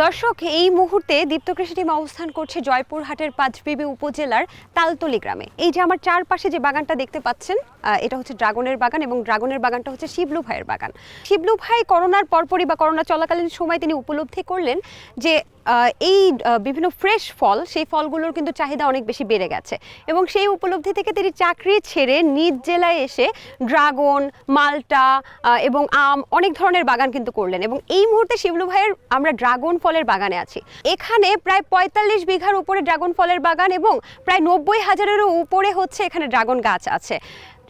দর্শক, এই মুহূর্তে দীপ্ত কৃষি টিম অবস্থান করছে জয়পুরহাটের পাঁচবিবি উপজেলার তালতলি গ্রামে। এই যে আমার চারপাশে যে বাগানটা দেখতে পাচ্ছেন এটা হচ্ছে ড্রাগনের বাগান এবং ড্রাগনের বাগানটা হচ্ছে শিবলু ভাইয়ের বাগান। শিবলু ভাই করোনার পরপরই বা করোনা চলাকালীন সময় তিনি উপলব্ধি করলেন যে এই বিভিন্ন ফ্রেশ ফল, সেই ফলগুলোর কিন্তু চাহিদা অনেক বেশি বেড়ে গেছে এবং সেই উপলব্ধি থেকে তিনি চাকরি ছেড়ে নিজ জেলায় এসে ড্রাগন, মালটা এবং আম অনেক ধরনের বাগান কিন্তু করলেন এবং এই মুহূর্তে শিবলু ভাইয়ের আমরা ড্রাগন ফলের বাগানে আছি। এখানে প্রায় পঁয়তাল্লিশ বিঘার উপরে ড্রাগন ফলের বাগান এবং প্রায় নব্বই হাজারেরও উপরে হচ্ছে এখানে ড্রাগন গাছ আছে।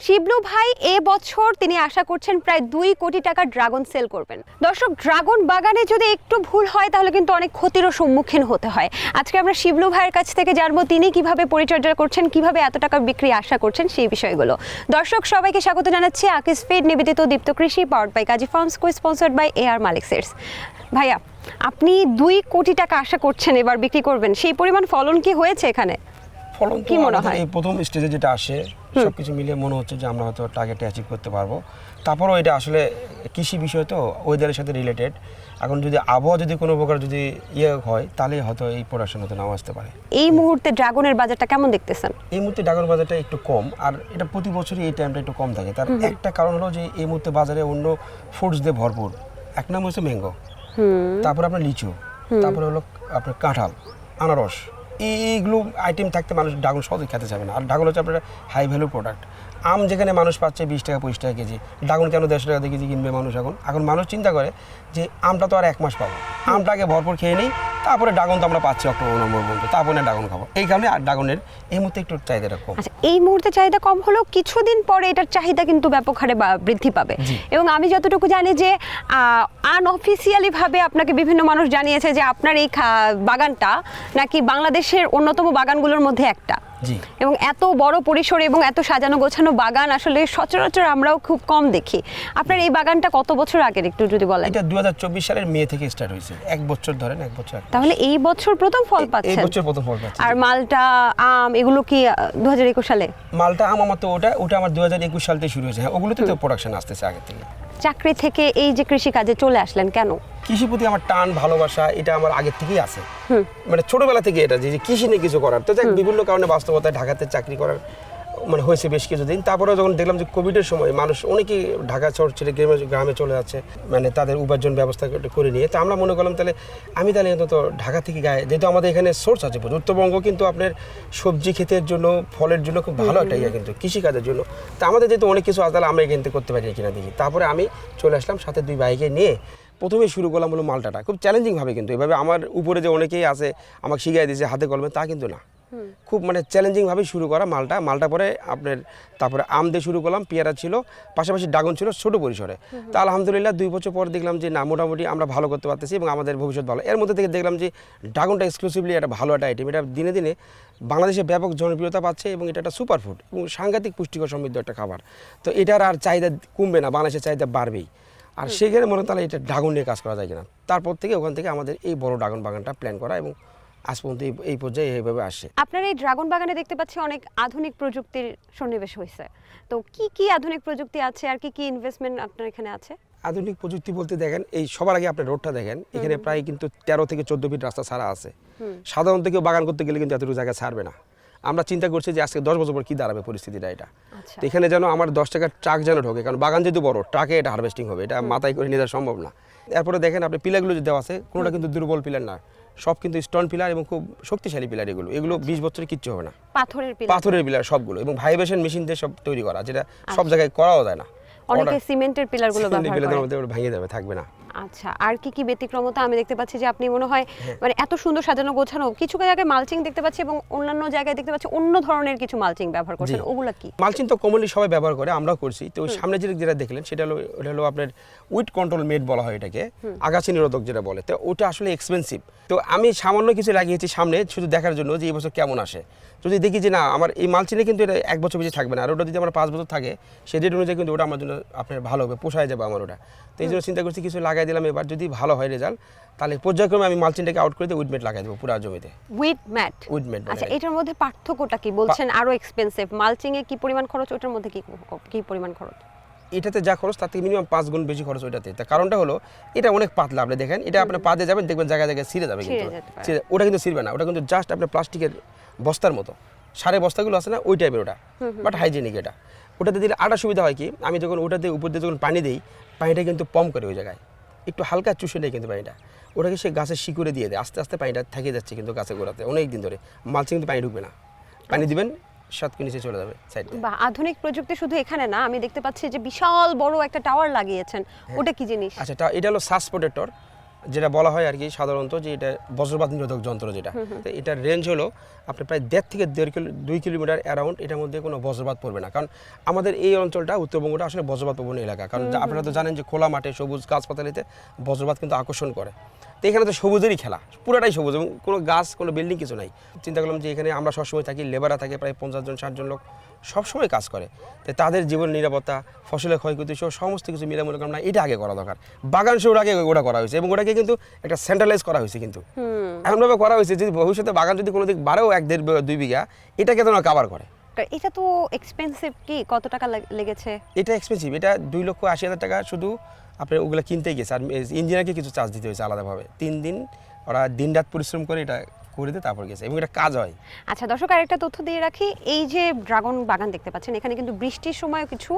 শিবলু ভাই, এ বছর তিনি আশা করছেন প্রায় দুই কোটি টাকার ড্রাগন সেল করবেন। দর্শক, ড্রাগন বাগানে যদি একটু ভুল হয়, তাহলে কিন্তু অনেক ক্ষতিরও সম্মুখীন হতে হয়। আজকে আমরা শিবলু ভাইয়ের কাছ থেকে জানব, তিনি কীভাবে পরিচর্যা করছেন, কীভাবে এত টাকা বিক্রি আশা করছেন সেই বিষয়গুলো। দর্শক, সবাইকে স্বাগত জানাচ্ছি, আকিস ফিড, নিবেদিত Deepto Krishi powered by Kazi Farms cosponsored by A R Malik Seats ভাইয়া আপনি দুই কোটি টাকা আশা করছেন এবার বিক্রি করবেন সেই পরিমাণ ফলন কি হয়েছে এখানে? ফলন কি মনে হয়? এই প্রথম স্টেজে যেটা আসে সবকিছু মিলিয়ে মনে হচ্ছে যে আমরা হয়তো টার্গেটে অ্যাচিভ করতে পারব। তারপরেও এটা আসলে কৃষি বিষয় তো ওয়েদারের সাথে রিলেটেড এখন যদি আবহাওয়া যদি কোনো প্রকার যদি ইয়ে হয় তাহলে হয়তো এই প্রোডাকশন হতে নাও আসতে পারে। এই মুহূর্তে ড্রাগনের বাজারটা কেমন দেখতেছেন? এই মুহূর্তে ড্রাগন বাজারটা একটু কম আর এটা প্রতি বছরই এই টাইমটা একটু কম থাকে। তার একটা কারণ হলো যে এই মুহূর্তে বাজারে অন্য ফ্রুটস দিয়ে ভরপুর। এক নাম হচ্ছে ম্যাঙ্গো তারপর আপনার লিচু তারপরে হলো আপনার কাঁঠাল আনারস। এই- এইগুলো আইটেম থাকতে মানুষ ডাগল সহজে খেতে চাবে না। আর ডাগল হচ্ছে আপনার হাই ভ্যালু প্রোডাক্ট আম যেখানে মানুষ পাচ্ছে বিশ টাকা পঁচিশ টাকা কেজি ডাগুন কেন দেড়শো টাকা কেজি কিনবে মানুষ এখন? এখন মানুষ চিন্তা করে যে আমটা তো আর এক মাস পাবো। আমটাকে ভরপুর খেয়ে নিই তারপরে ড্রাগন তো আমরা পাচ্ছি অক্টোবর নভেম্বর পর্যন্ত। তারপরে ড্রাগন খাব। এই কারণে আর ড্রাগনের এই মুহূর্তে একটু চাহিদাটা কম। আচ্ছা এই মুহূর্তে চাহিদা কম হলেও কিছুদিন পরে এটার চাহিদা কিন্তু ব্যাপক হারে বৃদ্ধি পাবে। এবং আমি যতটুকু জানি যে আনঅফিসিয়ালি ভাবে আপনাকে বিভিন্ন মানুষ জানিয়েছে যে আপনার এই বাগানটা নাকি বাংলাদেশের অন্যতম বাগানগুলোর মধ্যে একটা। এবং এত বড় পরিসরে এবং এত সাজানো গোছানো বাগান আসলে সচরাচর আমরাও খুব কম দেখি। আপনার এই বাগানটা কত বছর আগের একটু যদি বলেন? এটা দু সালের মে থেকে স্টার্ট হয়েছে। এক বছর ধরেন এক বছর তাহলে এই বছর প্রথম ফল এই বছর প্রথম ফল পাচ্ছি আর মালটা আম এগুলো কি দু হাজার একুশ সালে? মালটা আম আমার তো ওটা ওটা আমার দু হাজার একুশ সাল থেকে শুরু হয়েছে। হ্যাঁ ওগুলোতে তো প্রোডাকশন আসতেছে আগে থেকে। চাকরি থেকে এই যে কৃষি কাজে চলে আসলেন কেন? কৃষি প্রতি আমার টান ভালোবাসা এটা আমার আগের থেকেই আছে। মানে ছোটবেলা থেকে এটা যে যে কৃষি নিয়ে কিছু করার। তো যাক বিভিন্ন কারণে বাস্তবতায় ঢাকাতে চাকরি করার মানে হয়েছে বেশ কিছুদিন। তারপরে যখন দেখলাম যে কোভিডের সময় মানুষ অনেকেই ঢাকা শহর ছেড়ে গ্রামে গ্রামে চলে যাচ্ছে মানে তাদের উপার্জন ব্যবস্থা করে- নিয়ে। তা আমরা মনে করলাম তাহলে আমি তাহলে অন্তত ঢাকা থেকে গায়ে, যেহেতু আমাদের এখানে সোর্স আছে। উত্তরবঙ্গ কিন্তু আপনার সবজি ক্ষেতের জন্য, ফলের জন্য খুব ভালো একটা ইয়ে কিন্তু, কৃষিকাজের জন্য। তা আমাদের যেহেতু অনেক কিছু আছে, তাহলে আমরা এখান থেকে করতে পারি কিনা দেখি। তারপরে আমি চলে আসলাম সাথে দুই বাইকে নিয়ে। প্রথমে শুরু করলাম হলো মালটাটা। খুব চ্যালেঞ্জিংভাবে কিন্তু, এভাবে আমার উপরে যে অনেকেই আছে, আমাকে শিখিয়ে দিয়েছে হাতে কলমে, তা কিন্তু না। খুব মানে চ্যালেঞ্জিংভাবে শুরু করা মালটা। মালটা পরে আপনার তারপরে আম দিয়ে শুরু করলাম পেয়ারা ছিল পাশাপাশি ড্রাগন ছিল ছোট পরিসরে। তা আলহামদুলিল্লাহ দুই বছর পর দেখলাম যে না মোটামুটি আমরা ভালো করতে পারতেছি এবং আমাদের ভবিষ্যৎ ভালো। এর মধ্যে থেকে দেখলাম যে ড্রাগনটা এক্সক্লুসিভলি একটা ভালো একটা আইটেম এটা দিনে দিনে বাংলাদেশে ব্যাপক জনপ্রিয়তা পাচ্ছে এবং এটা একটা সুপার ফুড এবং সাংঘাতিক পুষ্টিকর সমৃদ্ধ একটা খাবার। তো এটার আর চাহিদা কমবে না বাংলাদেশের চাহিদা বাড়বেই। আর সেখানে মনে হয় তাহলে এটা ড্রাগন নিয়ে কাজ করা যায় কিনা? তারপর থেকে ওখান থেকে আমাদের এই বড় ড্রাগন বাগানটা প্ল্যান করা এবং আজ পর্যন্ত এই- পর্যায়ে এইভাবে আসে। আপনার এই ড্রাগন বাগানে দেখতে পাচ্ছি অনেক আধুনিক প্রযুক্তির সন্নিবেশ হয়েছে। তো কি কি আধুনিক প্রযুক্তি আছে আর কি কি ইনভেস্টমেন্ট আপনার এখানে আছে? আধুনিক প্রযুক্তি বলতে দেখেন এই সবার আগে আপনি রোডটা দেখেন। এখানে প্রায় কিন্তু তেরো থেকে চোদ্দ ফিট রাস্তা ছাড়া আছে। সাধারণত কেউ বাগান করতে গেলে কিন্তু এতটুকু জায়গা ছাড়বে না। আমরা চিন্তা করছি যে আজকে দশ বছর পর কী দাঁড়াবে পরিস্থিতিটা এটা। আচ্ছা। তো এখানে যেন আমার দশ টাকার ট্রাক যেন ঢোকে কারণ বাগান যেহেতু বড় ট্রাকে এটা হারভেস্টিং হবে এটা মাথায় করে নিয়ে যাওয়া সম্ভব না। এরপরে দেখেন আপনি পিলারগুলো যে দেওয়া আছে কোনোটা কিন্তু দুর্বল পিলার না। সব কিন্তু স্টোন পিলার এবং খুব শক্তিশালী পিলার এগুলো। এগুলো বিশ বছরে কিচ্ছু হবে না। পাথরের পিলার পাথরের পিলার সবগুলো এবং ভাইব্রেশন মেশিন দিয়ে সব তৈরি করা যেটা সব জায়গায় করাও যায় না। অনেকে সিমেন্টের পিলারগুলো ব্যবহার করে। ভেঙে যাবে থাকবে না। আচ্ছা আর কি কি ব্যতিক্রমতা আমি দেখতে পাচ্ছি যে আপনি মনে হয় হ্যাঁ। মানে এত সুন্দর সাজানো গোছানো কিছু জায়গায় মালচিং দেখতে পাচ্ছি এবং অন্যান্য জায়গায় দেখতে পাচ্ছি অন্য ধরনের কিছু মালচিং ব্যবহার করছেন। ওগুলা কি? মালচিং তো কমনলি সবাই ব্যবহার করে আমরাও করছি। তো সামনে যেটা যেটা দেখলেন সেটা হলো ওটা হলো আপনার উইট কন্ট্রোল মেড বলা হয় এটাকে আগাছা নিরোধক যেটা বলে। তো ওটা আসলে এক্সপেন্সিভ তো আমি সামান্য কিছু লাগিয়েছি সামনে শুধু দেখার জন্য যে এই বছর কেমন আসে। যদি দেখি যে না আমার এই মালচিনে কিন্তু এটা এক বছর বেশি থাকবে না আর ওটা যদি আমার পাঁচ বছর থাকে সেই রেট অনুযায়ী কিন্তু ওটা আমার জন্য আপনার ভালো হবে পোষায় যাবে আমার ওটা। তো এই জন্য চিন্তা করছি কিছু লাগাই দিলাম এবার যদি ভালো হয় রেজাল্ট তাহলে পর্যায়ক্রমে আমি মালচিনটাকে আউট করে দিয়ে উইডমেট লাগাই দেবো পুরো জমিতে। উইথ ম্যাট উইডমেট আচ্ছা এটার মধ্যে পার্থক্যটা কি? বলছেন আরও এক্সপেন্সিভ মালচিং এ কি পরিমাণ খরচ? ওটার মধ্যে কি কি পরিমাণ খরচ? এটাতে যা খরচ তার থেকে মিনিমাম পাঁচ গুণ বেশি খরচ ওইটাতে। তার কারণটা হলো এটা অনেক পাতলা আপনি দেখেন এটা আপনার পা দিয়ে যাবেন দেখবেন জায়গায় জায়গায় ছিঁড়ে যাবে কিন্তু। ওটা কিন্তু ছিঁড়বে না ওটা কিন্তু জাস্ট আপনার প্লাস্টিকের বস্তার মতো। সারে বস্তাগুলো আছে না ওই টাইপের ওটা। বাট হাইজেনিক এটা। ওটাতে দিলে আটা সুবিধা হয় কি আমি যখন ওটাতে উপর দিয়ে যখন পানি দিই পানিটা কিন্তু পম করে ওই জায়গায়। একটু হালকা চুষে নেয় কিন্তু পানিটা। ওটাকে সে গাছের শিকড়ে দিয়ে দেয়। আস্তে আস্তে পানিটা থেকে যাচ্ছে কিন্তু গাছে গোড়াতে। অনেক দিন ধরে। মালচিং কিন্তু পানি ঢুকবে না। পানি দিবেন সাতকে নিচে চলে যাবে বা আধুনিক প্রযুক্তি শুধু এখানে না আমি দেখতে পাচ্ছি যে বিশাল বড় একটা টাওয়ার লাগিয়েছেন। ওটা কি জিনিস? আচ্ছা এটা এটা হলো সাস প্রোটেক্টর যেটা বলা হয় আর কি সাধারণত যে এটা বজ্রপাত নিরোধক যন্ত্র যেটা। তো এটার রেঞ্জ হলো আপনি প্রায় দেড় থেকে দেড় কিলো দুই কিলোমিটার অ্যারাউন্ড এটার মধ্যে কোনো বজ্রপাত পড়বে না। কারণ আমাদের এই অঞ্চলটা উত্তরবঙ্গটা আসলে বজ্রপাত প্রবণ এলাকা। কারণ আপনারা তো জানেন যে খোলা মাঠে সবুজ গাছপাতালিতে বজ্রপাত কিন্তু আকর্ষণ করে। তো এখানে তো সবুজেরই খেলা পুরোটাই সবুজ এবং কোনো গাছ কোনো বিল্ডিং কিছু নাই। চিন্তা করলাম যে এখানে আমরা সবসময় থাকি লেবাররা থাকে প্রায় পঞ্চাশ জন ষাট জন লোক। সবসময় কাজ করে। তো তাদের জীবন নিরাপত্তা ফসলের ক্ষয়ক্ষতি সহ সমস্ত কিছু মিলে মনে না এটা আগে করা দরকার। বাগান শুরুর আগে ওটা করা হয়েছে এবং ওটাকে কিন্তু একটা সেন্ট্রালাইজ করা হয়েছে কিন্তু। এমনভাবে করা হয়েছে যদি ভবিষ্যতে বাগান যদি কোনো দিক বাড়েও এক দেড় দুই বিঘা এটাকে তো কাভার করে। এটা তো এক্সপেন্সিভ কি? কত টাকা লেগেছে? এটা এক্সপেন্সিভ এটা দুই লক্ষ আশি হাজার টাকা শুধু আপনার ওগুলো কিনতেই গেছে। আর ইঞ্জিনিয়ারকে কিছু চার্জ দিতে হয়েছে আলাদাভাবে। তিন দিন ওরা দিন রাত পরিশ্রম করে এটা করে দিয়ে তারপর গেছে এবং এটা কাজ হয়। আচ্ছা দর্শক, আরেকটা তথ্য দিয়ে রাখি, এই যে ড্রাগন বাগান দেখতে পাচ্ছেন, এখানে কিন্তু বৃষ্টির সময় কিছু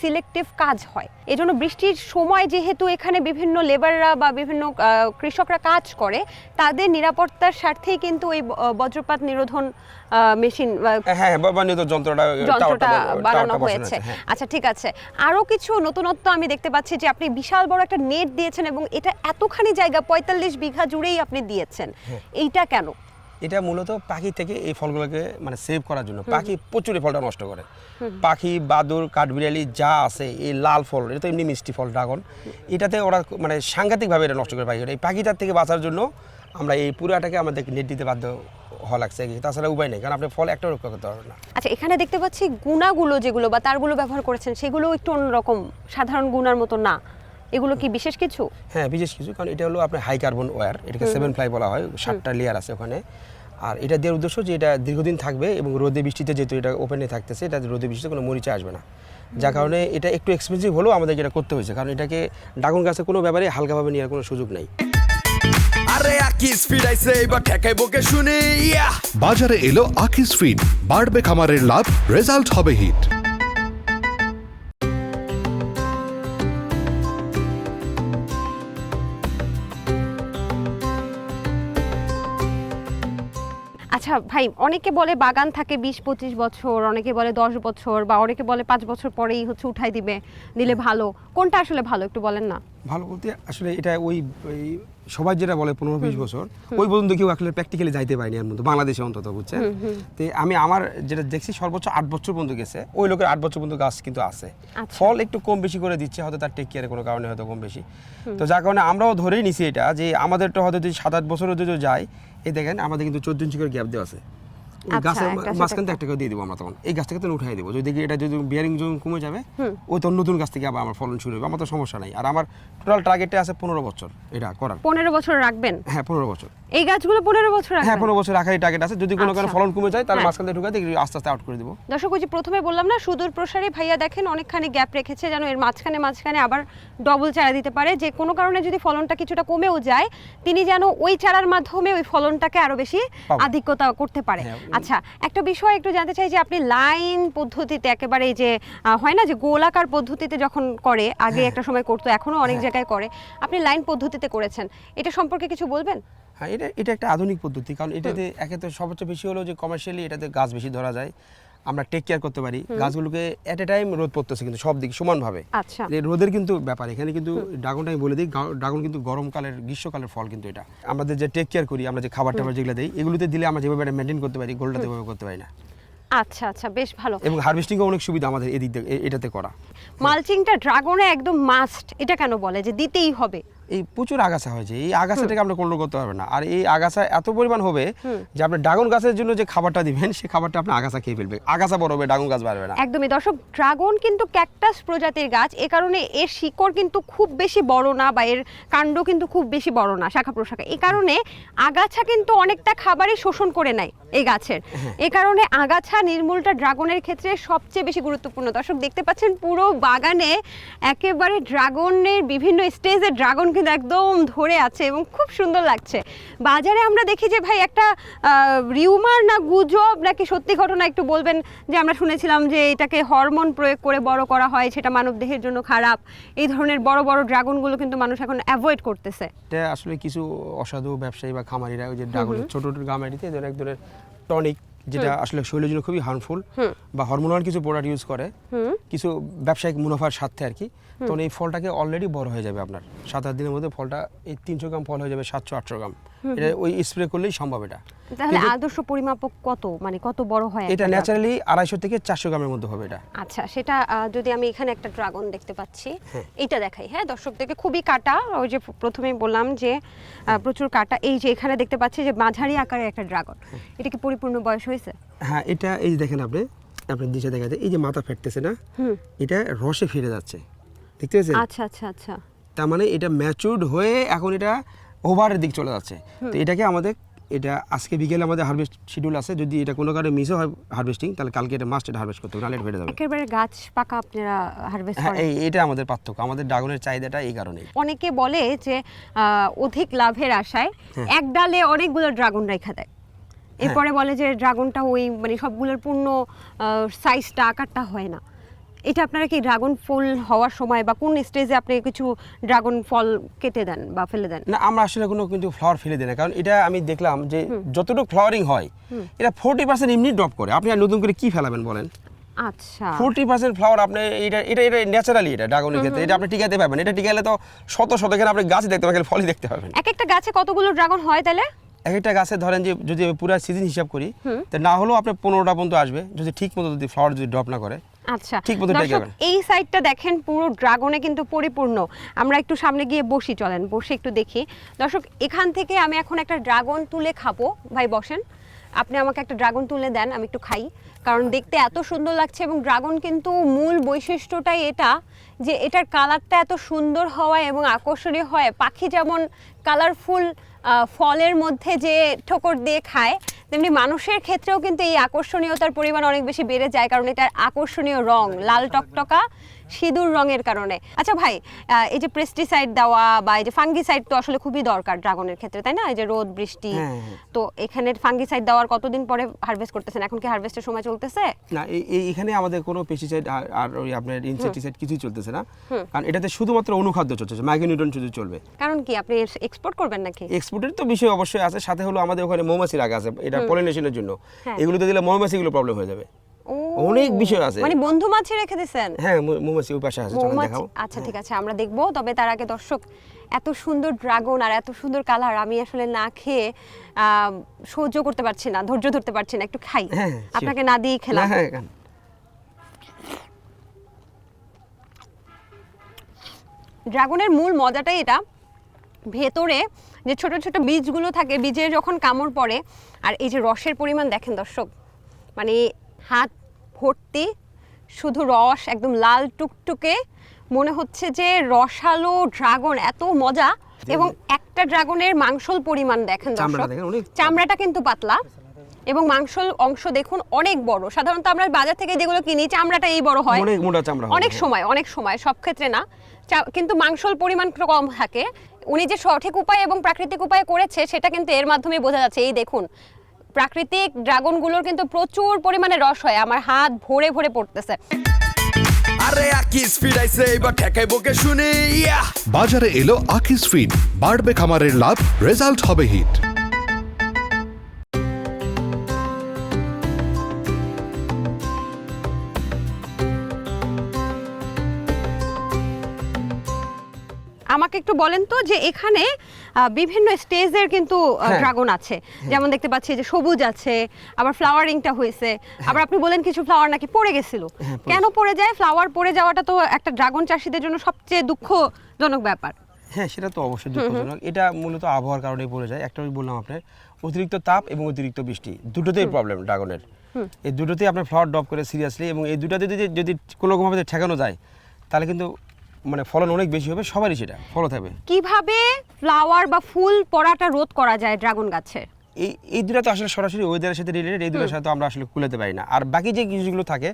সিলেক্টিভ কাজ হয়। এই জন্য বৃষ্টির সময় যেহেতু এখানে বিভিন্ন লেবাররা বা বিভিন্ন কৃষকরা কাজ করে, তাদের নিরাপত্তার স্বার্থেই কিন্তু এই বজ্রপাত নিরোধন মেশিন হ্যাঁ হ্যাঁ বানিত যন্ত্রটা যন্ত্রটা বানানো হয়েছে। হ্যাঁ। আচ্ছা ঠিক আছে। আরও কিছু নতুনত্ব আমি দেখতে পাচ্ছি যে আপনি বিশাল বড় একটা নেট দিয়েছেন এবং এটা এতখানি জায়গা পঁয়তাল্লিশ বিঘা জুড়েই আপনি দিয়েছেন। হ্যাঁ। এইটা কেন? এটা মূলত পাখি থেকে এই ফলগুলোকে মানে সেভ করার জন্য। পাখি প্রচুর ফলটা নষ্ট করে। পাখি বাদুর কাঠবিড়ালি যা আছে এই লাল ফল এটা তো এমনি মিষ্টি ফল ড্রাগন এটাতে ওরা মানে সাংঘাতিকভাবে এটা নষ্ট করে পাখি। এই পাখিটার থেকে বাঁচার জন্য আমরা এই পুরাটাকে আমাদের নেট দিতে বাধ্য হওয়া লাগছে। তাছাড়া উপায় নেই কারণ আপনি ফল একটা রক্ষা করতে পারবেন না। আচ্ছা এখানে দেখতে পাচ্ছি গুণাগুলো যেগুলো বা তারগুলো ব্যবহার করেছেন সেগুলো একটু অন্যরকম সাধারণ গুণার মতো না। এগুলো কি বিশেষ কিছু? হ্যাঁ বিশেষ কিছু কারণ এটা হলো আপনার হাই কার্বন ওয়্যার এটাকে সেভেন ফ্লাই বলা হয় সাতটা লেয়ার আছে ওখানে। আর এটা দেওয়ার উদ্দেশ্য যে এটা দীর্ঘদিন থাকবে এবং রোদে বৃষ্টিতে যেহেতু এটা ওপেনে থাকতেছে এটা রোদে বৃষ্টিতে কোনো মরিচা আসবে না। যার কারণে এটা একটু এক্সপেন্সিভ হলেও আমাদের এটা করতে হয়েছে কারণ এটাকে ড্রাগন গাছে কোনো ব্যাপারে হালকাভাবে নেওয়ার কোনো সুযোগ নেই। আরে আকিস ফিরাইছে এবার ঠেকাই বকে শুনি ইয়া। বাজারে এলো আকিস ফিড বাড়বে খামারের লাভ রেজাল্ট হবে হিট আচ্ছা ভাই অনেকে বলে বাগান থাকে বিশ পঁচিশ বছর অনেকে বলে দশ বছর বা অনেকে বলে পাঁচ বছর পরেই হচ্ছে উঠাই দিবে দিলে ভালো। কোনটা আসলে ভালো একটু বলেন না। ভালো বলতে আসলে এটা ওই ওই সবাই যেটা বলে পনেরো বিশ বছর ওই পর্যন্ত কেউ আসলে প্র্যাকটিক্যালি যাইতে পারেনি এর মধ্যে বাংলাদেশে অন্তত বুঝছেন? তো আমি আমার যেটা দেখছি সর্বোচ্চ আট বছর পর্যন্ত গেছে ওই লোকের আট বছর পর্যন্ত গাছ কিন্তু আছে। আচ্ছা। ফল একটু কম বেশি করে দিচ্ছে হয়তো তার টেক কেয়ারের কোনো কারণে হয়তো কম বেশি। তো যার কারণে আমরাও ধরেই নিছি এটা যে আমাদের তো হয়তো যদি সাত আট বছরও যদি যায় এই দেখেন আমাদের কিন্তু চোদ্দ ইঞ্চি করে গ্যাপ দেওয়া আছে। গাছের একটা মাঝখান একটা করে দিয়ে দেবো আমরা তখন। এই গাছটাকে তো উঠাই দেবো। যদি এটা যদি বিয়ারিং যখন কমে যাবে ওই তো নতুন গাছ থেকে আবার আমার ফলন শুরু হবে। আমার তো সমস্যা নাই। আর আমার টোটাল টার্গেটে আছে পনেরো বছর। এটা করার। পনেরো বছর রাখবেন? হ্যাঁ পনেরো বছর। এই গাছগুলো পনেরো বছর হ্যাঁ রাখবেন পনেরো বছর রাখারই টার্গেট আছে। যদি কোনো কারণে আচ্ছা। ফলন কমে যায় তাহলে হ্যাঁ। মাঝখান থেকে ঢুকে দেখি আস্তে আস্তে আউট করে দেবো। দর্শক ওই যে প্রথমে বললাম না সুদূর প্রসারী ভাইয়া দেখেন অনেকখানি গ্যাপ রেখেছে যেন এর মাঝখানে মাঝখানে আবার ডবল চারা দিতে পারে। যে কোনো কারণে যদি ফলনটা কিছুটা কমেও যায় তিনি যেন ওই চারার মাধ্যমে ওই ফলনটাকে আরও বেশি আধিক্যতা করতে পারে। হ্যাঁ, আচ্ছা একটা বিষয় একটু জানতে চাই যে আপনি লাইন পদ্ধতিতে একেবারে এই যে হয় না যে গোলাকার পদ্ধতিতে যখন করে আগে একটা সময় করতো এখনও অনেক হ্যাঁ। জায়গায় করে আপনি লাইন পদ্ধতিতে করেছেন। এটা সম্পর্কে কিছু বলবেন? হ্যাঁ এটা এটা একটা আধুনিক পদ্ধতি। কারণ এটাতে একে তো সবচেয়ে বেশি হলো যে কমার্শিয়ালি এটাতে গাছ বেশি ধরা যায়। আমরা টেক কেয়ার করতে পারি। গাছগুলোকে এট এ টাইম রোদ পড়তেছে কিন্তু সব দিকে সমানভাবে। আচ্ছা। রোদের কিন্তু ব্যাপার। এখানে কিন্তু ড্রাগনটা আমি বলে দিই ড্রাগন কিন্তু গরমকালের গ্রীষ্মকালের ফল কিন্তু এটা। আমাদের যে টেক কেয়ার করি আমরা যে খাবার টাবার যেগুলো দিই এগুলোতে দিলে আমরা যেভাবে এটা মেনটেন করতে পারি গোলটাতে এভাবে করতে পারি না। আচ্ছা আচ্ছা বেশ ভালো। এবং হারভেস্টিংও অনেক সুবিধা আমাদের এদিক এটাতে করা। মালচিংটা ড্রাগনে একদম মাস্ট এটা কেন বলে? যে দিতেই হবে। এই প্রচুর আগাছা হয়েছে। এই আগাছাটাকে আমরা কন্ট্রোল করতে পারবেন না। আর এই আগাছা এত পরিমাণ হবে যে আপনি ড্রাগন গাছের জন্য যে খাবারটা দিবেন সেই খাবারটা আপনি আগাছা খেয়ে ফেলবে। আগাছা বড় হবে ড্রাগন গাছ বাড়বে না। একদমই। দর্শক ড্রাগন কিন্তু ক্যাকটাস প্রজাতির গাছ। এ কারণে এর শিকড় কিন্তু খুব বেশি বড় না বা এর কাণ্ড কিন্তু খুব বেশি বড় না শাখা প্রশাখা। এই কারণে আগাছা কিন্তু অনেকটা খাবারই শোষণ করে নেয় এই গাছের। এ কারণে আগাছা নির্মূলটা ড্রাগনের ক্ষেত্রে সবচেয়ে বেশি গুরুত্বপূর্ণ। দর্শক দেখতে পাচ্ছেন পুরো বাগানে একেবারে ড্রাগনের বিভিন্ন স্টেজে ড্রাগন কিন্তু একদম ধরে আছে এবং খুব সুন্দর লাগছে। বাজারে আমরা দেখি যে ভাই একটা রিউমার না গুজব নাকি সত্যি ঘটনা একটু বলবেন? যে আমরা শুনেছিলাম যে এটাকে হরমোন প্রয়োগ করে বড় করা হয় সেটা মানব দেহের জন্য খারাপ। এই ধরনের বড় বড় ড্রাগনগুলো কিন্তু মানুষ এখন অ্যাভয়েড করতেছে। এটা আসলে কিছু অসাধু ব্যবসায়ী বা খামারিরা ওই যে ড্রাগনের ছোট ছোট গামারিতে এক ধরনের টনিক যেটা আসলে শরীরের জন্য খুবই হার্মফুল বা হরমোনাল কিছু প্রোডাক্ট ইউজ করে। কিছু ব্যবসায়িক মুনাফার স্বার্থে আর কি। তখন এই ফলটাকে অলরেডি বড় হয়ে যাবে আপনার। সাত আট দিনের মধ্যে ফলটা এই তিনশো গ্রাম ফল হয়ে যাবে সাতশো আটশো গ্রাম। এটা ওই স্প্রে করলেই সম্ভব এটা। তাহলে আদর্শ পরিমাপক কত? মানে কত বড় হয় এটা ন্যাচারালি আড়াইশো থেকে চারশো গ্রামের মধ্যে হবে এটা। আচ্ছা সেটা যদি আমি এখানে একটা ড্রাগন দেখতে পাচ্ছি হ্যাঁ। এইটা দেখাই হ্যাঁ? দর্শকদেরকে খুবই কাটা ওই যে প্রথমেই বললাম যে প্রচুর কাটা এই যে এখানে দেখতে পাচ্ছি যে মাঝারি আকারের একটা ড্রাগন এটা কি পরিপূর্ণ বয়স হয়েছে? হ্যাঁ এটা এই যে দেখেন আপনি আপনি দিশে দেখা যায় এই যে মাথা ফেটতেছে না? এটা রসে ফিরে যাচ্ছে। দেখতে পেয়েছেন? আচ্ছা আচ্ছা আচ্ছা। তার মানে এটা ম্যাচুরড হয়ে এখন এটা ওভারের দিক চলে যাচ্ছে। তো এটাকে আমাদের এটা আজকে বিকেলে আমাদের হারভেস্ট শিডিউল আছে। যদি এটা কোনো কারণে মিসও হয় হারভেস্টিং তাহলে কালকে এটা মাস্ট হারভেস্ট করতে হবে নাহলে এটা যাবে। একেবারে গাছ পাকা আপনারা হারভেস্ট হ্যাঁ করেন। এই এটা আমাদের পার্থক্য। আমাদের ড্রাগনের চাহিদাটা এই কারণেই। অনেকে বলে যে অধিক লাভের আশায় হ্যাঁ। এক ডালে অনেকগুলো ড্রাগন রেখা দেয়। এরপরে বলে যে ড্রাগনটা ওই মানে সবগুলোর পূর্ণ সাইজটা আকারটা হয় না। এটা আপনারা কি ড্রাগন ফুল হওয়ার সময় বা কোন স্টেজে আপনি কিছু ড্রাগন ফল কেটে দেন বা ফেলে দেন? না আমরা আসলে কোনো কিন্তু ফ্লাওয়ার ফেলে দিই না। কারণ এটা আমি দেখলাম যে যতটুকু ফ্লাওয়ারিং হয় এটা ফোরটি পার্সেন্ট এমনি ড্রপ করে। আপনি আর নতুন করে কি ফেলাবেন বলেন? আচ্ছা। ফোরটি পার্সেন্ট ফ্লাওয়ার আপনি এটা এটা এটা ন্যাচারালি এটা ড্রাগনের ক্ষেত্রে। এটা আপনি টিকাতে পারবেন। এটা টিকালে তো শত শত এখানে আপনি গাছ দেখতে পাবেন ফলই দেখতে পাবেন। এক একটা গাছে কতগুলো ড্রাগন হয় তাহলে? এক একটা গাছে ধরেন যে যদি পুরো সিজন হিসাব করি তা না হলেও আপনার পনেরোটা পর্যন্ত আসবে। যদি ঠিক মতো যদি ফ্লাওয়ার যদি ড্রপ না করে আচ্ছা দর্শক, এই সাইডটা দেখেন পুরো ড্রাগনে কিন্তু পরিপূর্ণ। আমরা একটু সামনে গিয়ে বসি চলেন বসে একটু দেখি। দর্শক এখান থেকে আমি এখন একটা ড্রাগন তুলে খাব। ভাই বসেন। আপনি আমাকে একটা ড্রাগন তুলে দেন আমি একটু খাই। কারণ দেখতে এত সুন্দর লাগছে এবং ড্রাগন কিন্তু মূল বৈশিষ্ট্যটাই এটা যে এটার কালারটা এত সুন্দর হওয়া এবং আকর্ষণীয় হয় পাখি যেমন কালারফুল ফলের মধ্যে যে ঠোকর দিয়ে খায় তেমনি মানুষের ক্ষেত্রেও কিন্তু এই আকর্ষণীয়তার পরিমাণ অনেক বেশি বেড়ে যায় কারণ এটার আকর্ষণীয় রং লাল টকটকা সিঁদুর রঙের কারণে। আচ্ছা ভাই এই যে পেস্টিসাইড দেওয়া বা এই যে ফাঙ্গিসাইড তো আসলে খুবই দরকার ড্রাগনের ক্ষেত্রে তাই না? এই যে রোদ বৃষ্টি হ্যাঁ, হ্যাঁ। তো এখানে ফাঙ্গিসাইড দেওয়ার কতদিন পরে হারভেস্ট করতেছেন? এখন কি হারভেস্টের সময় চলতেছে? না এখানে আমাদের কোনো পেস্টিসাইড আর ওই আপনার ইনসেকটিসাইড কিছুই চলতেছে না। কারণ এটাতে শুধুমাত্র অনুখাদ্য চলছে মাইক্রোনিউট্রন শুধু চলবে। কারণ কি আপনি এক্সপোর্ট করবেন নাকি? এক্সপোর্টের তো বিষয় অবশ্যই আছে সাথে হলো আমাদের ওখানে মৌমাছি রাখা আছে এটা পলিনেশনের জন্য। হ্যাঁ। এগুলোতে দিলে মৌমাছিগুলো প্রবলেম হয়ে যাবে। অনেক বিষয় আছে। মানে বন্ধু মাছি রেখে দিছেন? হ্যাঁ মৌমাছি ওই পাশে আছে মৌমাছি দেখাও। আচ্ছা ঠিক আছে আমরা দেখব। তবে তার আগে দর্শক এত সুন্দর ড্রাগন আর এত সুন্দর কালার আমি আসলে না খেয়ে সহ্য করতে পারছি না ধৈর্য ধরতে পারছি না একটু খাই। হ্যাঁ, আপনাকে না দিয়েই খেলাম। হ্যাঁ হ্যাঁ ড্রাগনের মূল মজাটাই এটা ভেতরে যে ছোট ছোট বীজগুলো থাকে বীজে যখন কামড় পড়ে আর এই যে রসের পরিমাণ দেখেন দর্শক মানে হাত ভর্তি শুধু রস একদম লাল টুকটুকে মনে হচ্ছে যে রসালো ড্রাগন এত মজা। এবং একটা ড্রাগনের মাংসল পরিমাণ দেখেন চামড়াটা কিন্তু পাতলা। এবং মাংসল অংশ দেখুন অনেক বড়। সাধারণত আমরা বাজার থেকে যেগুলো কিনি চামড়াটা এই বড় হয়। অনেক মোটা চামড়া অনেক। সময় অনেক সময় সব ক্ষেত্রে না। কিন্তু মাংসল পরিমাণ কম থাকে। উনি যে সঠিক উপায় এবং প্রাকৃতিক উপায়ে করেছে সেটা কিন্তু এর মাধ্যমে বোঝা যাচ্ছে। এই দেখুন প্রাকৃতিক ড্রাগনগুলোর কিন্তু প্রচুর পরিমাণে রস হয়। আমার হাত ভরে ভরে পড়তেছে। আরে আকি স্পিড আইছে এবার ঠেকাই বকে শুনি। ইয়া বাজারে এলো আকিস ফিড। বাড়বে খামারের লাভ রেজাল্ট হবে হিট। আমাকে একটু বলেন তো যে এখানে বিভিন্ন স্টেজের কিন্তু হ্যাঁ। ড্রাগন আছে। যেমন দেখতে পাচ্ছি যে সবুজ আছে আবার ফ্লাওয়ারিংটা হয়েছে। আবার আপনি বলেন কিছু ফ্লাওয়ার নাকি পড়ে গেছিল। হ্যাঁ, কেন পড়ে যায়? ফ্লাওয়ার পড়ে যাওয়াটা তো একটা ড্রাগন চাষিদের জন্য সবচেয়ে দুঃখজনক ব্যাপার। হ্যাঁ সেটা তো অবশ্যই দুঃখজনক। এটা মূলত আবহাওয়ার কারণে পড়ে যায়। একটা আমি বললাম আপনার অতিরিক্ত তাপ এবং অতিরিক্ত বৃষ্টি দুটোতেই প্রবলেম ড্রাগনের। এই দুটোতেই আপনার ফ্লাওয়ার ড্রপ করে সিরিয়াসলি এবং এই দুটাতে যদি যদি কোনো রকমভাবে ঠেকানো যায় তাহলে কিন্তু মানে ফলন অনেক বেশি হবে সবারই সেটা ফলো থাকবে। কীভাবে ফ্লাওয়ার বা ফুল পড়াটা রোধ করা যায় ড্রাগন গাছের এই এই দুটো তো আসলে সরাসরি ওয়েদারের সাথে রিলেটেড এই দুটোর সাথে আমরা আসলে কুলাতে পারি না। আর বাকি যে কিছুগুলো থাকে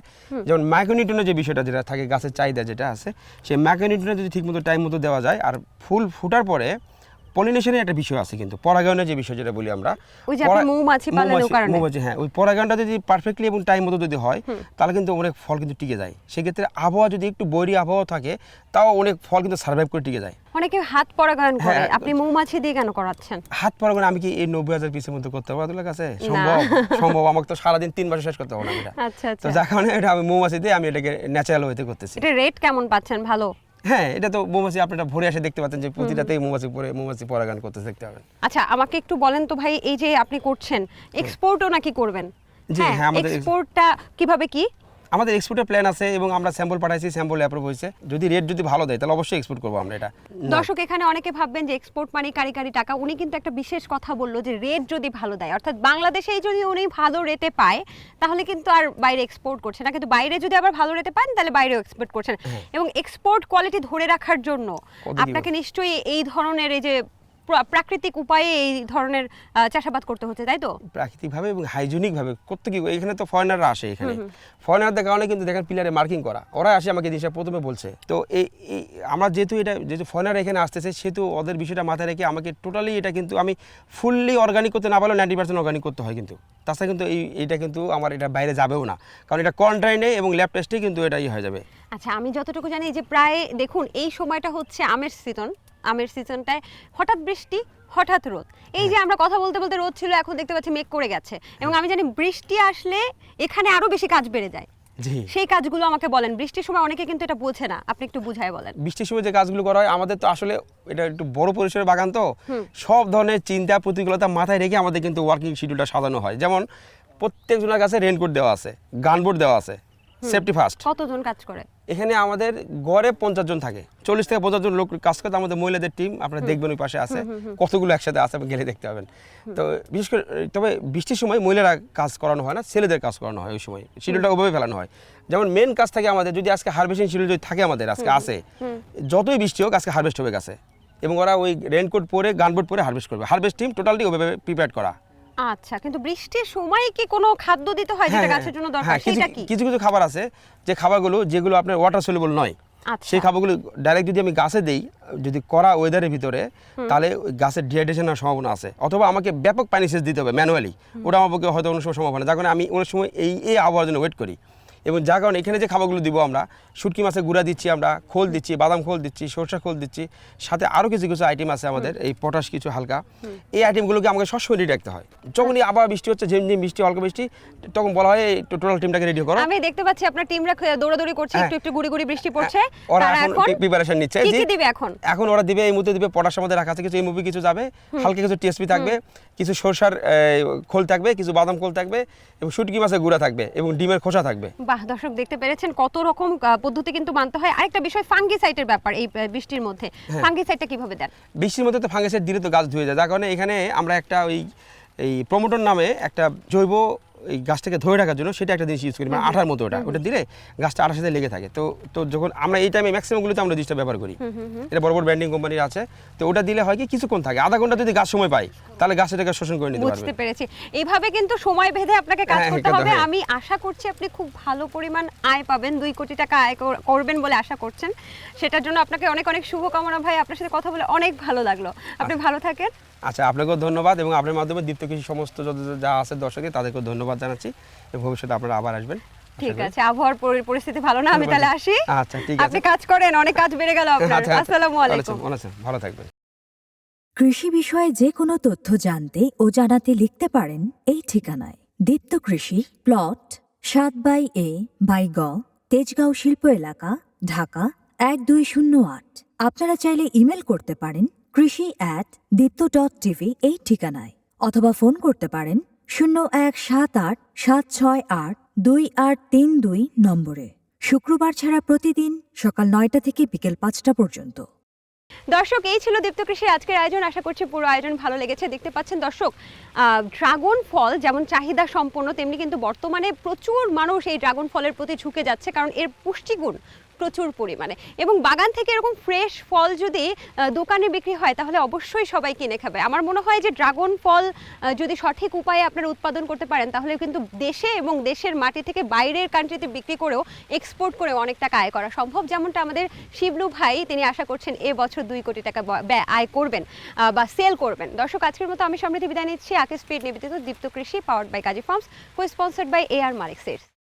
যেমন মাইক্রোনিউটনের যে বিষয়টা যেটা থাকে গাছের চাহিদা যেটা আছে সেই মাইক্রোনিউটনে যদি ঠিকমতো টাইম মতো দেওয়া যায় আর ফুল ফুটার পরে পলিনেশনের একটা বিষয় আছে কিন্তু পরাগায়নের যে বিষয় যেটা বলি আমরা ওই যে আপনি মৌমাছি পালেন ও মৌমাছি- কারণে। মৌমাছি হ্যাঁ ওই পরাগায়নটা যদি পারফেক্টলি এবং টাইম মতো যদি হয় তাহলে কিন্তু অনেক ফল কিন্তু টিকে যায়। সেক্ষেত্রে আবহাওয়া যদি একটু বৈরী আবহাওয়া থাকে তাও অনেক ফল কিন্তু সার্ভাইভ করে টিকে যায়। অনেকে হাত পরাগায়ন করে। হ্যাঁ। আপনি মৌমাছি দিয়ে কেন করাচ্ছেন? হাত পরাগায়ন আমি কি এই নব্বই হাজার পিসের মধ্যে করতে পারব? আপনার কাছে? সম্ভব? সম্ভব আমাকে তো সারাদিন তিন মাসে শেষ করতে হবে না এটা। আচ্ছা তো আচ্ছা। যার কারণে এটা আমি মৌমাছি দিয়ে আমি এটাকে ন্যাচারাল ওয়েতে করতেছি। এটা রেট কেমন পাচ্ছেন? ভালো? হ্যাঁ এটা তো মৌমাছি আপনারা ভরে আসে দেখতে পাচ্ছেন যে প্রতিটাতেই মৌমাছি পরে মৌমাছি পরাগান করতে দেখতে পাবেন। আচ্ছা আমাকে একটু বলেন তো ভাই এই যে আপনি করছেন এক্সপোর্টও নাকি করবেন? জি, হ্যাঁ, আমাদের এক্সপোর্টটা কীভাবে কি? আমাদের এক্সপোর্টের প্ল্যান আছে এবং আমরা স্যাম্পল পাঠাইছি স্যাম্পল অ্যাপ্রুভ হয়েছে যদি রেট যদি ভালো দেয় তাহলে অবশ্যই এক্সপোর্ট করব আমরা এটা। দর্শক এখানে অনেকে ভাববেন যে এক্সপোর্ট মানে কারি কারি টাকা। উনি কিন্তু একটা বিশেষ কথা বলল যে রেট যদি ভালো দেয় অর্থাৎ বাংলাদেশেই যদি উনি ভালো রেটে পায় তাহলে কিন্তু আর বাইরে এক্সপোর্ট করছে না। কিন্তু বাইরে যদি আবার ভালো রেটে পান তাহলে বাইরেও এক্সপোর্ট করছেন এবং এক্সপোর্ট কোয়ালিটি ধরে রাখার জন্য হ্যাঁ। আপনাকে নিশ্চয়ই এই ধরনের এই যে প্রাকৃতিক উপায়ে এই ধরনের চাষাবাদ করতে হচ্ছে তাই তো? প্রাকৃতিকভাবে এবং হাইজেনিকভাবে করতে কি এখানে তো ফরেনাররা আসে এখানে। ফরেনারদের কারণে কিন্তু দেখেন পিলারে মার্কিং করা। ওরা আসে আমাকে জিনিসটা প্রথমে বলছে। তো এই আমরা যেহেতু এটা যেহেতু ফরেনার এখানে আসতেছে সেহেতু ওদের বিষয়টা মাথায় রেখে আমাকে টোটালি এটা কিন্তু আমি ফুললি অর্গানিক করতে না পারলেও নাইনটি পার্সেন্ট অর্গানিক করতে হয় কিন্তু। তাছাড়া কিন্তু এই এটা কিন্তু আমার এটা বাইরে যাবেও না। কারণ এটা কোয়ারেন্টাইনে এবং ল্যাব টেস্টে কিন্তু এটাই হয়ে যাবে। আচ্ছা আমি যতটুকু জানি যে প্রায় দেখুন এই সময়টা হচ্ছে আমের সিজন আমের সিজনটায় হঠাৎ বৃষ্টি হঠাৎ রোদ। এই যে আমরা কথা বলতে বলতে রোদ ছিল এখন দেখতে পাচ্ছি মেঘ করে গেছে। এবং আমি জানি বৃষ্টি আসলে এখানে আরও বেশি কাজ বেড়ে যায়। সেই কাজগুলো আমাকে বলেন। বৃষ্টির সময় অনেকে কিন্তু এটা বোঝে না। আপনি একটু বুঝায় বলেন। বৃষ্টির সময় যে কাজগুলো করা হয় আমাদের তো আসলে এটা একটু বড় পরিসরের বাগান তো। সব ধরনের চিন্তা প্রতিকূলতা মাথায় রেখে আমাদের কিন্তু ওয়ার্কিং শিডিউলটা সাজানো হয়। যেমন প্রত্যেকজনের কাছে রেনকোট দেওয়া আছে গানবোর্ড দেওয়া আছে। সেফটি ফার্স্ট কতজন কাজ করে? এখানে আমাদের গড়ে পঞ্চাশ জন থাকে। চল্লিশ থেকে পঞ্চাশ জন লোক কাজ করতে আমাদের মহিলাদের টিম আপনারা দেখবেন ওই পাশে আছে। কতগুলো একসাথে আছে গেলে দেখতে পাবেন। তো বিশেষ করে তবে বৃষ্টির সময় মহিলারা কাজ করানো হয় না ছেলেদের কাজ করানো হয় ওই সময়। শিডিউলটা ওভাবে ফেলানো হয়। যেমন মেন কাজ থাকে আমাদের যদি আজকে হারভেস্টিং শিডিউল যদি থাকে আমাদের আজকে আসে যতই বৃষ্টি হোক আজকে হারভেস্ট হবে গাছে। এবং ওরা ওই রেনকোট পরে গানবোট পরে হারভেস্ট করবে। হারভেস্ট টিম টোটালি ওভাবে প্রিপেয়ার করা। আচ্ছা কিন্তু বৃষ্টির সময় কি কোনো খাদ্য দিতে হয় যেটা হ্যাঁ, গাছের জন্য দরকার? হ্যাঁ, সেটা কি? কিছু কিছু খাবার আছে যে খাবারগুলো যেগুলো আপনার ওয়াটার সলিউবল নয়। আচ্ছা। সেই খাবারগুলো ডাইরেক্ট যদি আমি গাছে দেই যদি করা ওয়েদারের ভিতরে তাহলে গাছের ডিহাইড্রেশন হওয়ার সম্ভাবনা আছে। অথবা আমাকে ব্যাপক পানি সেচ দিতে হবে ম্যানুয়ালি ওটা আমার পক্ষে হয়তো অন্য সময় সম্ভব না। যার কারণে আমি অনেক সময় এই এই আবহাওয়ার জন্য ওয়েট করি। এবং যার কারণে এখানে যে খাবারগুলো দিব আমরা শুটকি মাছের গুঁড়া দিচ্ছি আমরা খোল দিচ্ছি বাদাম খোল দিচ্ছি সরষা খোল দিচ্ছি সাথে আরও কিছু কিছু আইটেম আছে আমাদের এই পটাশ কিছু হালকা। এই আইটেমগুলোকে আমাকে সবসময় রেডি রাখতে হয়। যখনই আবার বৃষ্টি হচ্ছে ঝিমঝিম বৃষ্টি হালকা বৃষ্টি তখন বলা হয় টোটাল টিমটাকে রেডি করো। আমি দেখতে পাচ্ছি আপনার টিমরা দৌড়াদৌড়ি করছে হ্যাঁ। একটু একটু গুড়ি গুড়ি বৃষ্টি পড়ছে। ওরা এখন প্রিপারেশন নিচ্ছে। কি দিবে এখন? এখন ওরা দিবে এই মুহূর্তে দিবে পটাশ আমাদের রাখা আছে কিছু এই মুভি কিছু যাবে হালকা কিছু টিএসপি থাকবে কিছু সরষার খোল থাকবে কিছু বাদাম খোল থাকবে এবং শুটকি মাছের গুঁড়া থাকবে এবং ডিমের খোসা থাকবে। দর্শক দেখতে পেরেছেন কত রকম পদ্ধতি কিন্তু মানতে হয়। আরেকটা বিষয় ফাঙ্গিসাইটের ব্যাপার এই বৃষ্টির মধ্যে। হ্যাঁ। ফাঙ্গিসাইটটা কীভাবে দেন? বৃষ্টির মধ্যে তো ফাঙ্গিসাইট দিলে তো গাছ ধুয়ে যায়। যার কারণে এখানে আমরা একটা ওই এই প্রমোটর নামে একটা জৈব এই গাছটাকে ধরে রাখার জন্য সেটা একটা জিনিস ইউজ করি মানে আঠার মতো ওটা। ওটা দিলে গাছটা আঠার সাথে লেগে থাকে। তো তো যখন আমরা এই টাইমে ম্যাক্সিমামগুলোতে আমরা জিনিসটা ব্যবহার করি। এটা বড় বড় ব্র্যান্ডিং কোম্পানির আছে। তো ওটা দিলে হয় কি কিছুক্ষণ থাকে। আধা ঘণ্টা যদি গাছ সময় পাই তাহলে গাছ এটাকে শোষণ করে নিতে পারবে। বুঝতে পেরেছি। এইভাবে কিন্তু সময় ভেদে আপনাকে কাজ হ্যাঁ, করতে হবে। আমি আশা করছি আপনি খুব ভালো পরিমাণ আয় পাবেন। দুই কোটি টাকা আয় কর- করবেন বলে আশা করছেন। সেটার জন্য আপনাকে অনেক অনেক শুভকামনা ভাই। আপনার সাথে কথা বলে অনেক ভালো লাগল। আপনি ভালো থাকেন। আচ্ছা আপনাকেও ধন্যবাদ এবং আপনার মাধ্যমে দীপ্ত কৃষি সমস্ত যত যা আছে দর্শকে তাদেরকেও ধন্যবাদ। জানাচ্ছি ভবিষ্যতে আপনারা আবার আসবেন। ঠিক আছে আবহাওয়ার পরিস্থিতি ভালো না আমি তাহলে আসি। আচ্ছা, ঠিক আছে। আপনি কাজ করেন অনেক কাজ বেড়ে গেল আপনার। আচ্ছা, আচ্ছা। আসসালামু আলাইকুম। ভালো থাকবেন। কৃষি বিষয়ে যে কোনো তথ্য জানতে ও জানাতে লিখতে পারেন এই ঠিকানায়। দীপ্ত কৃষি প্লট সাত বাই এ বাই গ তেজগাঁও শিল্প এলাকা ঢাকা এক দুই শূন্য আট। আপনারা চাইলে ইমেল করতে পারেন কৃষি অ্যাট দীপ্ত ডট টিভি এই ঠিকানায়। অথবা ফোন করতে পারেন শূন্য এক সাত আট সাত ছয় আট দুই আট তিন দুই নম্বরে। শুক্রবার ছাড়া প্রতিদিন সকাল নয়টা থেকে বিকেল পাঁচটা পর্যন্ত। দর্শক, এই ছিল দীপ্ত কৃষির আজকের আয়োজন। আশা করছি পুরো আয়োজন ভালো লেগেছে। দেখতে পাচ্ছেন দর্শক ড্রাগন ফল যেমন চাহিদা সম্পন্ন, তেমনি কিন্তু বর্তমানে প্রচুর মানুষ এই ড্রাগন ফলের প্রতি ঝুঁকে যাচ্ছে, কারণ এর পুষ্টিগুণ প্রচুর পরিমাণে। এবং বাগান থেকে এরকম ফ্রেশ ফল যদি দোকানে বিক্রি হয়, তাহলে অবশ্যই সবাই কিনে খাবে। আমার মনে হয় যে ড্রাগন ফল যদি সঠিক উপায়ে আপনারা উৎপাদন করতে পারেন, তাহলে কিন্তু দেশে এবং দেশের মাটি থেকে বাইরের কান্ট্রিতে বিক্রি করেও এক্সপোর্ট করে অনেক টাকা আয় করা সম্ভব। যেমনটা আমাদের শিবলু ভাই, তিনি আশা করছেন এ বছর দুই কোটি টাকা আয় করবেন বা সেল করবেন। দর্শক, আজকের মতো আমি সমৃদ্ধি বিদায় নিচ্ছি। আকিস স্পিড নিবেদিত Deepto Krishi powered by Kazi Farms cosponsored by A R Malik Seats